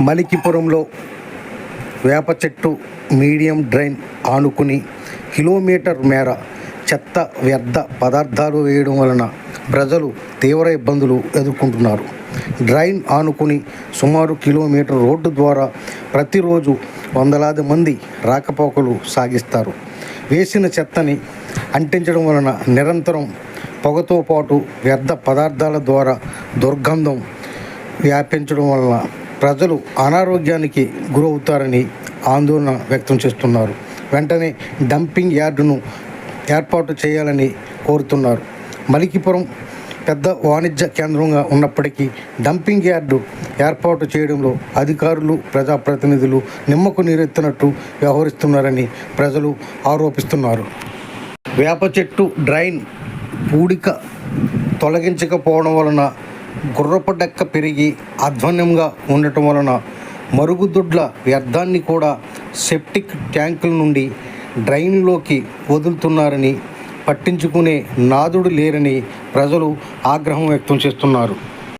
మలికిపురంలో వేప చెట్టు medium drain ఆనుకుని కిలోమీటర్ మేర చెత్త వ్యర్థ పదార్థాలు వేయడం వలన ప్రజలు తీవ్ర ఇబ్బందులు ఎదుర్కొంటున్నారు. డ్రైన్ ఆనుకుని సుమారు కిలోమీటర్ రోడ్డు ద్వారా ప్రతిరోజు వందలాది మంది రాకపోకలు సాగిస్తారు. వేసిన చెత్తని అంటించడం వలన నిరంతరం పొగతో పాటు వ్యర్థ పదార్థాల ద్వారా దుర్గంధం వ్యాపించడం వలన ప్రజలు అనారోగ్యానికి గురవుతారని ఆందోళన వ్యక్తం చేస్తున్నారు. వెంటనే డంపింగ్ యార్డును ఏర్పాటు చేయాలని కోరుతున్నారు. మలికిపురం పెద్ద వాణిజ్య కేంద్రంగా ఉన్నప్పటికీ డంపింగ్ యార్డు ఏర్పాటు చేయడంలో అధికారులు ప్రజాప్రతినిధులు నిమ్మకు నీరెత్తినట్టు వ్యవహరిస్తున్నారని ప్రజలు ఆరోపిస్తున్నారు. వేప చెట్టు డ్రైన్ పూడిక తొలగించకపోవడం వలన గుర్రపు డెక్క పెరిగి అధ్వన్యంగా ఉండటం వలన మరుగుదొడ్ల వ్యర్థాన్ని కూడా సెప్టిక్ ట్యాంకుల నుండి డ్రైన్లోకి వదులుతున్నారని పట్టించుకునే నాదుడు లేరని ప్రజలు ఆగ్రహం వ్యక్తం చేస్తున్నారు.